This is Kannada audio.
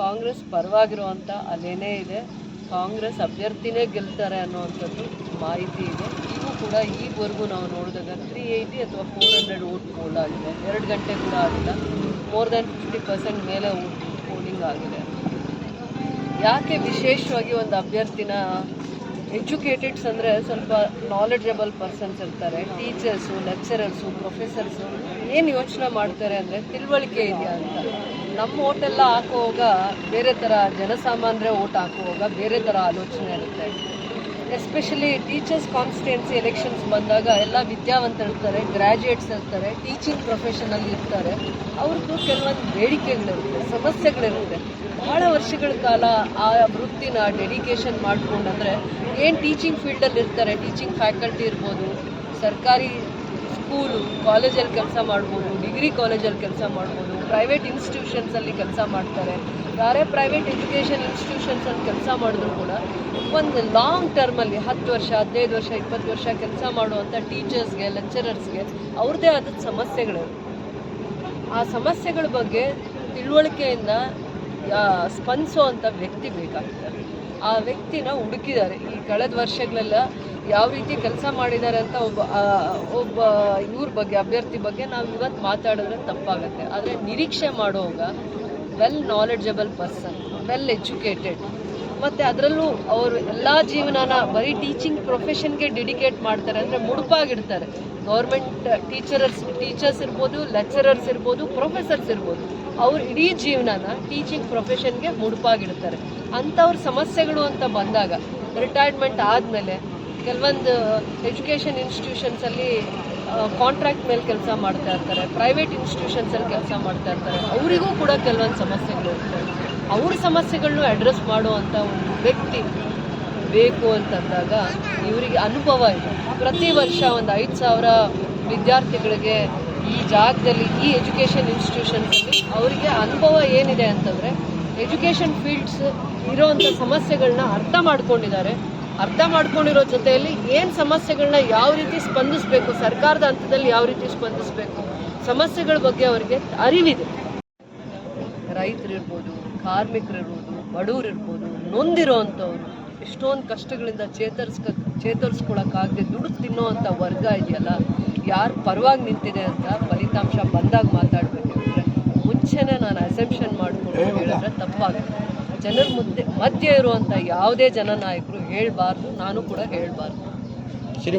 ಕಾಂಗ್ರೆಸ್ ಪರವಾಗಿರುವಂಥ ಅಲೆನೇ ಇದೆ. ಕಾಂಗ್ರೆಸ್ ಅಭ್ಯರ್ಥಿನೇ ಗೆಲ್ತಾರೆ ಅನ್ನೋವಂಥದ್ದು ಮಾಹಿತಿ ಇದೆ. ಇವು ಕೂಡ ಈವರೆಗೂ ನಾವು ನೋಡಿದಾಗ ತ್ರೀ ಏಯ್ಟಿ ಅಥವಾ ಫೋರ್ ಹಂಡ್ರೆಡ್ ಓಟ್ ಪೋಲ್ ಆಗಿದೆ. ಎರಡು ಗಂಟೆ ಕೂಡ ಆಗಿಲ್ಲ. ಮೋರ್ ದ್ಯಾನ್ ಫಿಫ್ಟಿ ಪರ್ಸೆಂಟ್ ಮೇಲೆ ಪೋಲಿಂಗ್ ಆಗಿದೆ. ಯಾಕೆ ವಿಶೇಷವಾಗಿ ಒಂದು ಅಭ್ಯರ್ಥಿನ ಎಜುಕೇಟೆಡ್ಸ್ ಅಂದರೆ ಸ್ವಲ್ಪ ನಾಲೆಡ್ಜಬಲ್ ಪರ್ಸನ್ಸ್ ಇರ್ತಾರೆ ಟೀಚರ್ಸು ಲೆಕ್ಚರರ್ಸು ಪ್ರೊಫೆಸರ್ಸು ಏನು ಯೋಚನೆ ಮಾಡ್ತಾರೆ ಅಂದರೆ ತಿಳುವಳಿಕೆ ಇದೆಯಾ ಅಂತ. ನಮ್ಮ ಓಟೆಲ್ಲ ಹಾಕುವಾಗ ಬೇರೆ ಥರ ಜನಸಾಮಾನ್ಯರೇ ಓಟ್ ಹಾಕುವಾಗ ಬೇರೆ ಥರ ಆಲೋಚನೆ ಇರುತ್ತೆ. ಎಸ್ಪೆಷಲಿ ಟೀಚರ್ಸ್ ಕಾನ್ಸ್ಟಿಟ್ಯೂನ್ಸಿ ಎಲೆಕ್ಷನ್ಸ್ ಬಂದಾಗ ಎಲ್ಲ ವಿದ್ಯಾವಂತರಿರ್ತಾರೆ ಗ್ರ್ಯಾಜುಯೇಟ್ಸ್ ಇರ್ತಾರೆ ಟೀಚಿಂಗ್ ಪ್ರೊಫೆಷನಲ್ಲಿ ಇರ್ತಾರೆ. ಅವ್ರದ್ದು ಕೆಲವೊಂದು ಬೇಡಿಕೆಗಳಿರುತ್ತೆ, ಸಮಸ್ಯೆಗಳಿರುತ್ತೆ. ಬಹಳ ವರ್ಷಗಳ ಕಾಲ ಆ ವೃತ್ತಿನ ಡೆಡಿಕೇಶನ್ ಮಾಡಿಕೊಂಡಂದ್ರೆ ಏನು ಟೀಚಿಂಗ್ ಫೀಲ್ಡಲ್ಲಿ ಇರ್ತಾರೆ ಟೀಚಿಂಗ್ ಫ್ಯಾಕಲ್ಟಿ ಇರ್ಬೋದು, ಸರ್ಕಾರಿ ಸ್ಕೂಲು, ಕಾಲೇಜಲ್ಲಿ ಕೆಲಸ ಮಾಡ್ಬೋದು, ಡಿಗ್ರಿ ಕಾಲೇಜಲ್ಲಿ ಕೆಲಸ ಮಾಡ್ಬೋದು ಪ್ರೈವೇಟ್ ಇನ್ಸ್ಟಿಟ್ಯೂಷನ್ಸಲ್ಲಿ ಕೆಲಸ ಮಾಡ್ತಾರೆ. ಯಾರೇ ಪ್ರೈವೇಟ್ ಎಜುಕೇಷನ್ ಇನ್ಸ್ಟಿಟ್ಯೂಷನ್ಸಲ್ಲಿ ಕೆಲಸ ಮಾಡಿದ್ರು ಕೂಡ ಒಂದು ಲಾಂಗ್ ಟರ್ಮಲ್ಲಿ ಹತ್ತು ವರ್ಷ, ಹದಿನೈದು ವರ್ಷ, ಇಪ್ಪತ್ತು ವರ್ಷ ಕೆಲಸ ಮಾಡುವಂಥ ಟೀಚರ್ಸ್ಗೆ ಲೆಕ್ಚರರ್ಸ್ಗೆ ಅವ್ರದ್ದೇ ಆದ ಸಮಸ್ಯೆಗಳು. ಆ ಸಮಸ್ಯೆಗಳ ಬಗ್ಗೆ ತಿಳುವಳಿಕೆಯಿಂದ ಸ್ಪಂದಿಸುವಂಥ ವ್ಯಕ್ತಿ ಬೇಕಾಗ್ತಾರೆ. ಆ ವ್ಯಕ್ತಿನ ಹುಡುಕಿದ್ದಾರೆ. ಈ ಕಳೆದ ವರ್ಷಗಳೆಲ್ಲ ಯಾವ ರೀತಿ ಕೆಲಸ ಮಾಡಿದ್ದಾರೆ ಅಂತ ಒಬ್ಬ ಒಬ್ಬ ಇವ್ರ ಬಗ್ಗೆ, ಅಭ್ಯರ್ಥಿ ಬಗ್ಗೆ ನಾವು ಇವತ್ತು ಮಾತಾಡಿದ್ರೆ ತಪ್ಪಾಗುತ್ತೆ. ಆದರೆ ನಿರೀಕ್ಷೆ ಮಾಡುವಾಗ well knowledgeable person well educated ಮತ್ತು ಅದರಲ್ಲೂ ಅವರು ಎಲ್ಲ ಜೀವನನ ಬರೀ ಟೀಚಿಂಗ್ ಪ್ರೊಫೆಷನ್ಗೆ ಡೆಡಿಕೇಟ್ ಮಾಡ್ತಾರೆ ಅಂದರೆ ಮುಡುಪಾಗಿಡ್ತಾರೆ. ಗೌರ್ಮೆಂಟ್ ಟೀಚರ್ಸ್ ಟೀಚರ್ಸ್ ಇರ್ಬೋದು ಲೆಕ್ಚರರ್ಸ್ ಇರ್ಬೋದು ಪ್ರೊಫೆಸರ್ಸ್ ಇರ್ಬೋದು. ಅವ್ರ ಇಡೀ ಜೀವನನ ಟೀಚಿಂಗ್ ಪ್ರೊಫೆಷನ್ಗೆ ಮುಡುಪಾಗಿಡ್ತಾರೆ. ಅಂಥವ್ರ ಸಮಸ್ಯೆಗಳು ಅಂತ ಬಂದಾಗ ರಿಟೈರ್ಮೆಂಟ್ ಆದಮೇಲೆ ಕೆಲವೊಂದು ಎಜುಕೇಷನ್ ಇನ್ಸ್ಟಿಟ್ಯೂಷನ್ಸಲ್ಲಿ ಕಾಂಟ್ರಾಕ್ಟ್ ಮೇಲೆ ಕೆಲಸ ಮಾಡ್ತಾ ಇರ್ತಾರೆ ಪ್ರೈವೇಟ್ ಇನ್ಸ್ಟಿಟ್ಯೂಷನ್ಸಲ್ಲಿ ಕೆಲಸ ಮಾಡ್ತಾ ಇರ್ತಾರೆ. ಅವರಿಗೂ ಕೂಡ ಕೆಲವೊಂದು ಸಮಸ್ಯೆಗಳು ಇರ್ತವೆ ಅವ್ರ ಸಮಸ್ಯೆಗಳನ್ನು ಅಡ್ರೆಸ್ ಮಾಡುವಂಥ ಒಂದು ವ್ಯಕ್ತಿ ಬೇಕು ಅಂತಂದಾಗ ಇವರಿಗೆ ಅನುಭವ ಇದೆ. ಪ್ರತಿ ವರ್ಷ ಒಂದು ಐದು ಸಾವಿರ ವಿದ್ಯಾರ್ಥಿಗಳಿಗೆ ಈ ಜಾಗದಲ್ಲಿ, ಈ ಎಜುಕೇಷನ್ ಇನ್ಸ್ಟಿಟ್ಯೂಷನ್ಸಲ್ಲಿ ಅವರಿಗೆ ಅನುಭವ ಏನಿದೆ ಅಂತಂದರೆ, ಎಜುಕೇಷನ್ ಫೀಲ್ಡ್ಸ್ ಇರೋವಂಥ ಸಮಸ್ಯೆಗಳನ್ನ ಅರ್ಥ ಮಾಡ್ಕೊಂಡಿದ್ದಾರೆ. ಅರ್ಥ ಮಾಡ್ಕೊಂಡಿರೋ ಜೊತೆಯಲ್ಲಿ ಏನು ಸಮಸ್ಯೆಗಳನ್ನ ಯಾವ ರೀತಿ ಸ್ಪಂದಿಸಬೇಕು ಸರ್ಕಾರದ ಹಂತದಲ್ಲಿ ಯಾವ ರೀತಿ ಸ್ಪಂದಿಸಬೇಕು ಸಮಸ್ಯೆಗಳ ಬಗ್ಗೆ ಅವರಿಗೆ ಅರಿವಿದೆ. ರೈತರಿರ್ಬೋದು ಕಾರ್ಮಿಕರಿರ್ಬೋದು ಬಡವರಿರ್ಬೋದು ನೊಂದಿರೋವಂಥವ್ರು ಎಷ್ಟೊಂದು ಕಷ್ಟಗಳಿಂದ ಚೇತರಿಸ್ಕ ಚೇತರಿಸ್ಕೊಳಕ್ಕಾಗದೆ ದುಡ್ಡು ತಿನ್ನೋವಂಥ ವರ್ಗ ಇದೆಯಲ್ಲ ಯಾರು ಪರವಾಗಿ ನಿಂತಿದೆ ಅಂತ ಫಲಿತಾಂಶ ಬಂದಾಗ ಮಾತಾಡಬೇಕು. ಮುಂಚೆನೇ ನಾನು ಅಸೆಂಪ್ಷನ್ ಮಾಡಿಕೊಂಡು ಹೇಳಿದ್ರೆ ತಪ್ಪಾಗುತ್ತೆ. ಜನರ ಮುದ್ದೆ ಮಧ್ಯೆ ಇರುವಂತ ಯಾವುದೇ ಜನನಾಯಕರು ಹೇಳಬಾರ್ದು ನಾನು ಕೂಡ ಹೇಳಬಾರ್ದು. ಸರಿ